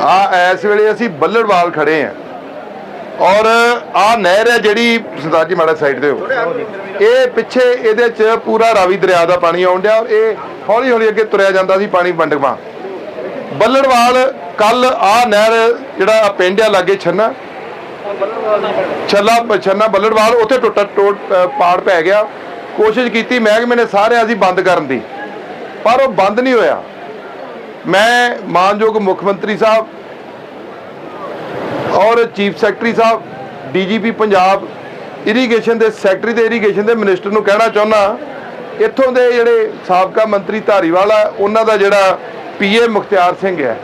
ਆ, ਇਸ ਵੇਲੇ ਅਸੀਂ ਬੱਲੜਵਾਲ ਖੜੇ ਆ। ਔਰ ਆ ਨਹਿਰ ਹੈ ਜਿਹੜੀ ਸਰਦਾਰ ਜੀ ਮਾੜਾ ਸਾਈਡ ਤੇ ਹੋ। ਇਹ ਪਿੱਛੇ ਇਹਦੇ ਚ ਪੂਰਾ ਰਾਵੀ ਦਰਿਆ ਦਾ ਪਾਣੀ ਆਉਣ ਡਿਆ ਇਹ ਹੌਲੀ ਹੌਲੀ ਅੱਗੇ ਤੁਰਿਆ ਜਾਂਦਾ ਸੀ ਪਾਣੀ ਵੰਡਵਾ ਬੱਲੜਵਾਲ ਕੱਲ ਆ ਨਹਿਰ ਜਿਹੜਾ ਪਿੰਡ ਆ ਲਾਗੇ ਛੰਨਾ। ਛੱਲਾ, ਛੰਨਾ ਬੱਲੜਵਾਲ ਉੱਥੇ ਟੁੱਟਾ, ਟੋਟ ਪਾੜ ਪੈ ਗਿਆ। ਕੋਸ਼ਿਸ਼ ਕੀਤੀ, ਮਹਿਕਮੇ ਨੇ ਸਾਰੇ ਅਸੀਂ ਬੰਦ ਕਰਨ ਦੀ। ਪਰ ਉਹ ਬੰਦ ਨਹੀਂ ਹੋਇਆ। ਮੈਂ ਮਾਨਯੋਗ ਮੁੱਖ ਮੰਤਰੀ ਸਾਹਿਬ ਔਰ ਚੀਫ ਸੈਕਟਰੀ ਸਾਹਿਬ, ਡੀਜੀਪੀ ਪੰਜਾਬ ਇਰੀਗੇਸ਼ਨ ਦੇ ਸੈਕਟਰੀ ਤੇ ਇਰੀਗੇਸ਼ਨ ਦੇ ਮਿਨਿਸਟਰ ਨੂੰ ਕਹਿਣਾ ਚਾਹੁੰਦਾ ਇੱਥੋਂ ਦੇ ਜਿਹੜੇ ਸਾਬਕਾ ਮੰਤਰੀ ਧਾਰੀਵਾਲ ਆ, ਉਹਨਾਂ ਦਾ ਜਿਹੜਾ ਪੀਏ ਮੁਖਤਿਆਰ ਸਿੰਘ ਹੈ,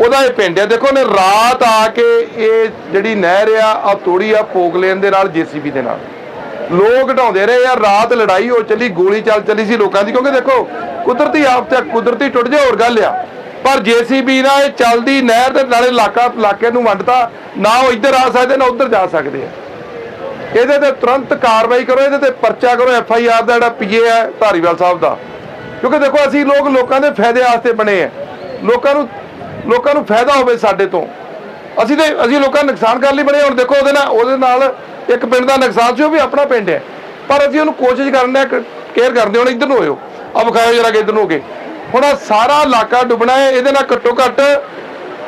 ਉਹਦਾ ਇਹ ਪਿੰਡ ਹੈ। ਦੇਖੋ ਨੇ ਰਾਤ ਆ ਕੇ ਇਹ ਜਿਹੜੀ ਨਹਿਰ ਆ ਆ ਤੋੜੀ ਆ ਪੋਗਲੇਨ ਦੇ ਨਾਲ ਜੀਸੀਬੀ ਦੇ ਨਾਲ। ਲੋਕ ਢਾਉਂਦੇ ਰਹੇ ਯਾਰ, ਰਾਤ ਲੜਾਈ ਹੋ ਚੱਲੀ, ਗੋਲੀ ਚੱਲ ਚੱਲੀ ਸੀ ਲੋਕਾਂ ਦੀ, ਕਿਉਂਕਿ ਦੇਖੋ, ਕੁਦਰਤੀ ਆਫਤ ਹੈ ਕੁਦਰਤੀ ਟੁੱਟ ਜਾ ਹੋਰ ਗੱਲ ਆ। ਪਰ ਜੀਸੀਬੀ ਨਾਲ ਇਹ ਚੱਲਦੀ ਨਹਿਰ ਦੇ ਨਾਲੇ ਇਲਾਕਾ, ਇਲਾਕੇ ਨੂੰ ਵੰਡਤਾ, ਨਾ ਉਹ ਇੱਧਰ ਆ ਸਕਦੇ, ਨਾ ਉੱਧਰ ਜਾ ਸਕਦੇ ਆ। ਇਹਦੇ ਤੇ ਤੁਰੰਤ ਕਾਰਵਾਈ ਕਰੋ, ਇਹਦੇ ਤੇ ਪਰਚਾ ਕਰੋ, ਐਫ ਆਈ ਆਰ ਦਾ ਜਿਹੜਾ ਪੀਏ ਹੈ, ਧਾਰੀਵਾਲ ਸਾਹਿਬ ਦਾ। ਕਿਉਂਕਿ ਦੇਖੋ, ਅਸੀਂ ਲੋਕ ਲੋਕਾਂ ਦੇ ਫਾਇਦੇ ਵਾਸਤੇ ਬਣੇ ਆ। ਲੋਕਾਂ ਨੂੰ ਲੋਕਾਂ ਨੂੰ ਫਾਇਦਾ ਹੋਵੇ ਸਾਡੇ ਤੋਂ। ਅਸੀਂ ਤੇ, ਅਸੀਂ ਲੋਕਾਂ ਨੂੰ ਨੁਕਸਾਨ ਕਰਨ ਲਈ ਬਣੇ ਹੁਣ ਦੇਖੋ, ਉਹਦੇ ਨਾਲ ਉਹਦੇ ਨਾਲ ਇੱਕ ਪਿੰਡ ਦਾ ਨੁਕਸਾਨ ਸੀ, ਉਹ ਵੀ ਆਪਣਾ ਪਿੰਡ ਹੈ। ਪਰ ਅਸੀਂ ਉਹਨੂੰ ਕੋਸ਼ਿਸ਼ ਕਰਨ ਦੇ ਕੇਅਰ ਕਰਦੇ ਹੁਣ ਇੱਧਰ ਨੂੰ ਹੋਇਓ। ਆ ਵਿਖਾਇਓ ਜਰਾ ਕਿ ਇੱਧਰ ਨੂੰ ਹੋ ਕੇ। ਹੁਣ ਆਹ ਸਾਰਾ ਇਲਾਕਾ ਡੁੱਬਣਾ ਹੈ, ਇਹਦੇ ਨਾਲ ਘੱਟੋ ਘੱਟ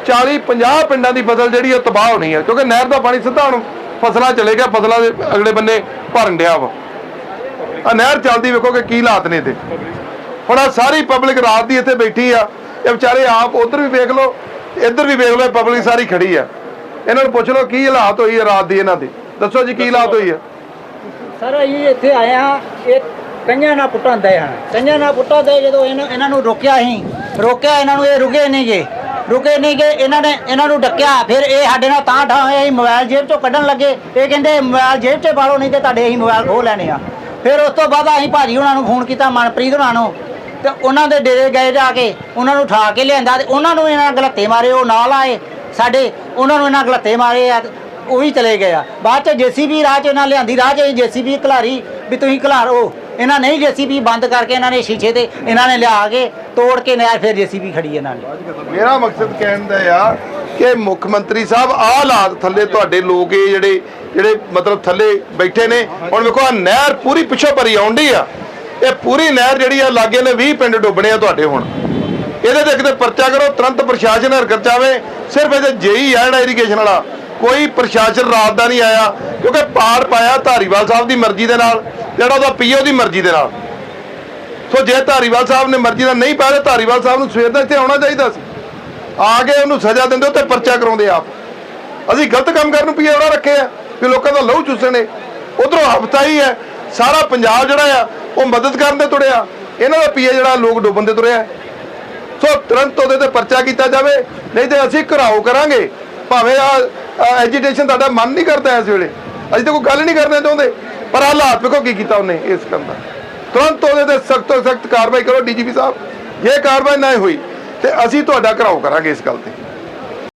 40 50 ਪਿੰਡਾਂ ਦੀ ਫਸਲ ਜਿਹੜੀ ਉਹ ਤਬਾਹ ਹੋਣੀ ਹੈ ਕਿਉਂਕਿ ਨਹਿਰ ਦਾ ਪਾਣੀ ਸਿੱਧਾ ਹੁਣ ਫਸਲਾਂ ਚਲੇ ਗਿਆ, ਫਸਲਾਂ ਦੇ ਅਗਲੇ ਬੰਨੇ ਭਰਨ ਡਿਆ ਵਾ। ਆ ਨਹਿਰ ਚੱਲਦੀ ਵੇਖੋ ਕਿ ਕੀ ਹਾਲਾਤ ਨੇ ਤੇ ਹੁਣ ਆ ਸਾਰੀ ਪਬਲਿਕ ਰਾਤ ਦੀ ਇੱਥੇ ਬੈਠੀ ਆ, ਇਹ ਵਿਚਾਰੇ ਆਪ ਉਧਰ ਵੀ ਵੇਖ ਲਓ, ਇੱਧਰ ਵੀ ਵੇਖ ਲਓ ਪਬਲਿਕ ਸਾਰੀ ਖੜੀ ਆ। ਇਹਨਾਂ ਨੂੰ ਪੁੱਛ ਲਓ, ਕੀ ਹਾਲਾਤ ਹੋਈ ਹੈ ਰਾਤ ਦੀ ਇਹਨਾਂ ਦੀ? ਦੱਸੋ ਜੀ ਕੀ ਹਾਲਾਤ ਹੋਈ ਹੈ? ਸਰ ਅਸੀਂ ਇੱਥੇ ਆਏ ਹਾਂ ਇਹ ਕੰਨਾਂ ਨਾਲ ਪੁੱਟਾਂ ਦੇ ਹਨ। ਕੰਨਾਂ ਨਾਲ ਪੁੱਟਾਂ ਦੇ ਜਦੋਂ ਇਹਨਾਂ ਇਹਨਾਂ ਨੂੰ ਰੋਕਿਆ ਸੀ ਰੋਕਿਆ ਇਹਨਾਂ ਨੂੰ ਇਹ ਰੁਕੇ ਨਹੀਂ ਗਏ ਰੁਕੇ ਨਹੀਂ ਗਏ ਇਹਨਾਂ ਨੇ ਇਹਨਾਂ ਨੂੰ ਡੱਕਿਆ। ਫਿਰ ਇਹ ਸਾਡੇ ਨਾਲ ਤਾਂ ਠਾ ਹੋਏ ਅਸੀਂ ਮੋਬਾਈਲ ਜੇਬ ਚੋਂ ਕੱਢਣ ਲੱਗੇ। ਇਹ ਕਹਿੰਦੇ ਮੋਬਾਈਲ ਜੇਬ 'ਚ ਪਾਲੋ ਨਹੀਂ ਤੇ ਤੁਹਾਡੇ ਅਸੀਂ ਮੋਬਾਈਲ ਖੋਹ ਲੈਣੇ ਆ। ਫਿਰ ਉਸ ਤੋਂ ਬਾਅਦ ਅਸੀਂ ਭਾਜੀ ਉਹਨਾਂ ਨੂੰ ਫੋਨ ਕੀਤਾ ਮਨਪ੍ਰੀਤ ਉਹਨਾਂ ਨੂੰ। ਤੇ ਉਹਨਾਂ ਦੇ ਡੇਰੇ ਗਏ ਜਾ ਕੇ ਉਹਨਾਂ ਨੂੰ ਉਠਾ ਕੇ ਲਿਆਂਦਾ ਤੇ ਉਹਨਾਂ ਨੂੰ ਇਹਨਾਂ ਗਲੱਤੇ ਮਾਰੇ ਉਹ ਨਾਲ ਆਏ। ਸਾਡੇ ਉਹਨਾਂ ਨੂੰ ਇਹਨਾਂ ਗਲੱਤੇ ਮਾਰੇ ਆ। ਉਹੀ ਚਲੇ ਗਏ ਆ। ਬਾਅਦ ਚ ਜੀਸੀਬੀ ਰਾਹ ਚ ਇਹਨਾਂ ਲਿਆਂਦੀ, ਰਾਹ ਚ ਜੀਸੀਬੀ ਖਲਾਰੀ ਵੀ ਤੁਸੀਂ ਖਲਾਰੋ ਇਹਨਾਂ ਨਹੀਂ ਜੀਸੀਬੀ ਬੰਦ ਕਰਕੇ ਇਹਨਾਂ ਨੇ ਸ਼ੀਸ਼ੇ ਤੇ ਇਹਨਾਂ ਨੇ ਲਿਆ ਕੇ ਤੋੜ ਕੇ ਨਹਿਰ ਫਿਰ ਜੀਸੀਬੀ ਖੜੀ ਇਹਨਾਂ ਨੇ। ਮੇਰਾ ਮਕਸਦ ਕਹਿਣ ਦਾ ਆ ਕਿ ਮੁੱਖ ਮੰਤਰੀ ਸਾਹਿਬ, ਆਹ ਹਾਲਾਤ ਥੱਲੇ ਤੁਹਾਡੇ ਲੋਕ ਇਹ ਜਿਹੜੇ ਜਿਹੜੇ ਮਤਲਬ ਥੱਲੇ ਬੈਠੇ ਨੇ, ਹੁਣ ਵੇਖੋ ਆ ਨਹਿਰ ਪੂਰੀ ਪਿੱਛੋਂ ਭਰੀ ਆਉਂਦੀ ਆ। ਇਹ ਪੂਰੀ ਨਹਿਰ ਜਿਹੜੀ ਆ, ਲਾਗੇ ਨੇ 20 ਪਿੰਡ ਡੁੱਬਣੇ ਆ ਤੁਹਾਡੇ ਹੁਣ। ਇਹਦੇ ਤੇ ਕਿਤੇ ਪਰਚਾ ਕਰੋ, ਤੁਰੰਤ ਪ੍ਰਸ਼ਾਸਨ ਹਰਕਤ ਚਾਵੇ ਸਿਰਫ ਇਹਦੇ ਜੇਈ ਆ ਜਿਹੜਾ ਇਰੀਗੇਸ਼ਨ ਵਾਲਾ। ਕੋਈ ਪ੍ਰਸ਼ਾਸਨ ਰਾਤ ਦਾ ਨਹੀਂ ਆਇਆ, ਕਿਉਂਕਿ ਪਾੜ ਪਾਇਆ ਧਾਰੀਵਾਲ ਸਾਹਿਬ ਦੀ ਮਰਜ਼ੀ ਦੇ ਨਾਲ, ਜਿਹੜਾ ਉਹਦਾ ਪੀਓ ਦੀ ਮਰਜ਼ੀ ਦੇ ਨਾਲ। ਸੋ ਜੇ ਧਾਰੀਵਾਲ ਸਾਹਿਬ ਨੇ ਮਰਜ਼ੀ ਨਾਲ ਨਹੀਂ ਪਾਇਆ, ਤਾਂ ਧਾਰੀਵਾਲ ਸਾਹਿਬ ਨੂੰ ਸਵੇਰ ਦਾ ਇੱਥੇ ਆਉਣਾ ਚਾਹੀਦਾ ਸੀ। ਆ ਕੇ ਉਹਨੂੰ ਸਜ਼ਾ ਦਿੰਦੇ ਉੱਤੇ ਪਰਚਾ ਕਰਾਉਂਦੇ ਆਪ। ਅਸੀਂ ਗਲਤ ਕੰਮ ਕਰਨ ਨੂੰ ਪੀਏ ਉਹਨਾਂ ਰੱਖੇ ਆ ਵੀ ਲੋਕਾਂ ਦਾ ਲਹੂ ਚੂਸਣੇ ਉਧਰੋਂ ਹਫਤਾ ਹੀ ਹੈ, ਸਾਰਾ ਪੰਜਾਬ ਜਿਹੜਾ ਆ, ਉਹ ਮਦਦ ਕਰਨ ਦੇ ਤੁਰਿਆ। ਇਹਨਾਂ ਦਾ ਪੀਏ ਜਿਹੜਾ ਲੋਕ ਡੁੱਬਣ ਦੇ ਤੁਰਿਆ। ਸੋ ਤੁਰੰਤ ਉਹਦੇ ਤੇ ਪਰਚਾ ਕੀਤਾ ਜਾਵੇ, ਨਹੀਂ ਤੇ ਅਸੀਂ ਘਰਾਓ ਕਰਾਂਗੇ। ਭਾਵੇਂ ਆ ਐਜੀਟੇਸ਼ਨ ਤੁਹਾਡਾ ਮਨ ਨਹੀਂ ਕਰਦਾ ਇਸ ਵੇਲੇ। ਅਸੀਂ ਤਾਂ ਕੋਈ ਗੱਲ ਨਹੀਂ ਕਰਨਾ ਚਾਹੁੰਦੇ। ਪਰ ਹਾਲਾਤ ਵੇਖੋ ਕੀ ਕੀਤਾ ਉਹਨੇ ਇਸ ਕੰਮ ਦਾ। ਤੁਰੰਤ ਉਹਦੇ ਤੇ ਸਖਤ ਤੋਂ ਸਖਤ ਕਾਰਵਾਈ ਕਰੋ ਡੀਜੀਪੀ ਸਾਹਿਬ। ਜੇ ਕਾਰਵਾਈ ਨਾ ਹੋਈ, ਤੇ ਅਸੀਂ ਤੁਹਾਡਾ ਘਰਾਓ ਕਰਾਂਗੇ ਇਸ ਗੱਲ ਤੇ।